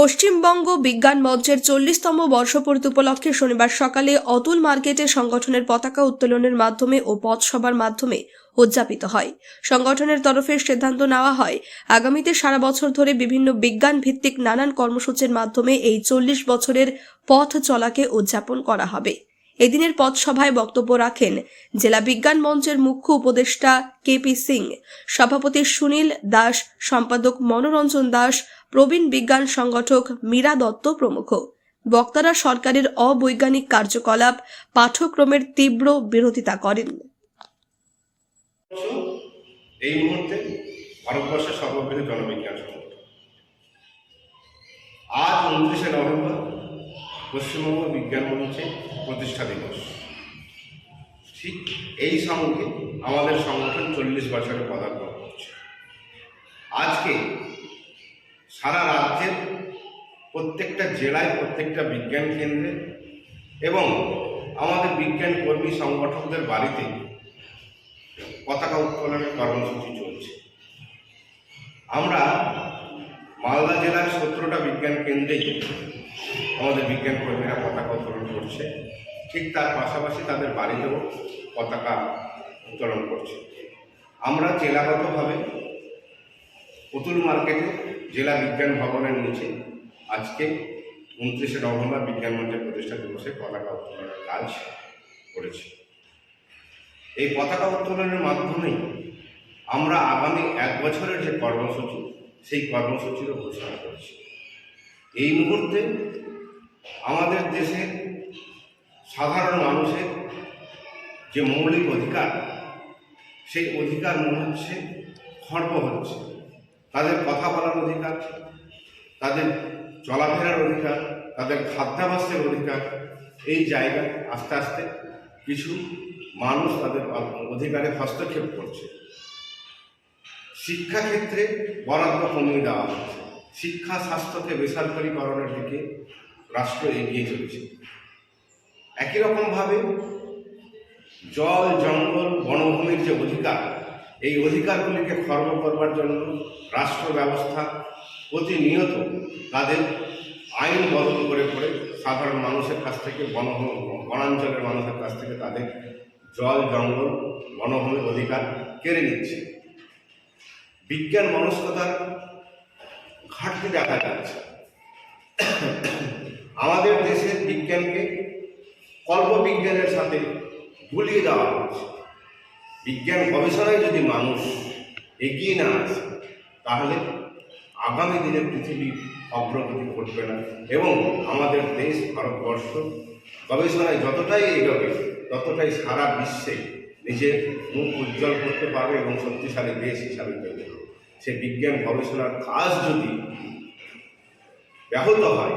পশ্চিমবঙ্গ বিজ্ঞান মঞ্চের চল্লিশতম বর্ষপূর্তি উপলক্ষে শনিবার সকালে অতুল মার্কেটে সংগঠনের পতাকা উত্তোলনের মাধ্যমে ও পথসভার মাধ্যমে উদযাপিত হয়। সংগঠনের তরফে সিদ্ধান্ত নেওয়া হয়, আগামীতে সারা বছর ধরে বিভিন্ন বিজ্ঞান ভিত্তিক নানান কর্মসূচির মাধ্যমে এই চল্লিশ বছরের পথ চলাকে উদযাপন করা হবে। এদিনের পথসভায় বক্তব্য রাখেন জেলা বিজ্ঞান মঞ্চের মুখ্য উপদেষ্টা কেপি সিং, সভাপতি সুনীল দাস, সম্পাদক মনোরঞ্জন দাস, প্রবীণ বিজ্ঞান সংগঠক মীরা দত্ত প্রমুখ। বক্তারা সরকারের অবৈজ্ঞানিক কার্যকলাপ, পাঠ্যক্রমের তীব্র বিরোধিতা করেন। এই মুহূর্তে ভারতবর্ষের সর্ববৃহৎ জনবিজ্ঞান সংগঠন। আজ উনত্রিশে নভেম্বর পশ্চিমবঙ্গ বিজ্ঞান মঞ্চে প্রতিষ্ঠা দিবস। ঠিক এই সঙ্গে আমাদের সংগঠন চল্লিশ বছরে পদার্পণ করছে। আজকে সারা রাজ্যের প্রত্যেকটা জেলায়, প্রত্যেকটা বিজ্ঞান কেন্দ্রে এবং আমাদের বিজ্ঞান কর্মী সংগঠকদের বাড়িতে পতাকা উত্তোলনের কর্মসূচি চলছে। আমরা মালদা জেলার সতেরোটা বিজ্ঞান কেন্দ্রেই আমাদের বিজ্ঞান কর্মীরা পতাকা উত্তোলন করছে। ঠিক তার পাশাপাশি তাদের বাড়িতেও পতাকা উত্তোলন করছে। আমরা জেলাগতভাবে পুতুল মার্কেটে জেলা বিজ্ঞান ভবনের নিচে আজকে উনত্রিশে নভেম্বর বিজ্ঞান মঞ্চের প্রতিষ্ঠা দিবসে পতাকা উত্তোলনের কাজ করেছি। এই পতাকা উত্তোলনের মাধ্যমেই আমরা আগামী এক বছরের যে কর্মসূচি, সেই কর্মসূচিরও ঘোষণা করেছি। এই মুহূর্তে আমাদের দেশে সাধারণ মানুষের যে মৌলিক অধিকার, সেই অধিকার মনে হচ্ছে খর্ব হচ্ছে। তাদের কথা বলার অধিকার, তাদের চলাফেরার অধিকার, তাদের খাদ্যাভ্যাসের অধিকার, এই জায়গায় আস্তে আস্তে কিছু মানুষ তাদের অধিকারে হস্তক্ষেপ করছে। শিক্ষাক্ষেত্রে বরাদ্দ কমিয়ে দেওয়া হচ্ছে। শিক্ষা স্বাস্থ্যকে বেসরকারীকরণের দিকে রাষ্ট্র এগিয়ে চলেছে। একই রকমভাবে জল, জঙ্গল, বনভূমির যে অধিকার, এই অধিকারগুলিকে খর্ব করবার জন্য রাষ্ট্র ব্যবস্থা প্রতিনিয়ত তাদের আইন বদল করে করে সাধারণ মানুষের কাছ থেকে বন বনাঞ্চলের মানুষের কাছ থেকে তাদের জল, জঙ্গল, বনভূমির অধিকার কেড়ে নিচ্ছে। বিজ্ঞান মনস্কতার ঘাটতি দেখা যাচ্ছে। আমাদের দেশের বিজ্ঞানকে কল্পবিজ্ঞানের সাথে গুলিয়ে দেওয়া হচ্ছে। বিজ্ঞান গবেষণায় যদি মানুষ এগিয়ে না আসে, তাহলে আগামী দিনে পৃথিবী অগ্রগতি ঘটবে না এবং আমাদের দেশ, ভারতবর্ষ গবেষণায় যতটাই এগোবে, ততটাই সারা বিশ্বে নিজের মুখ উজ্জ্বল করতে পারবে এবং শক্তিশালী দেশ হিসাবে তৈরি হবে। সে বিজ্ঞান গবেষণার কাজ যদি ব্যাহত হয়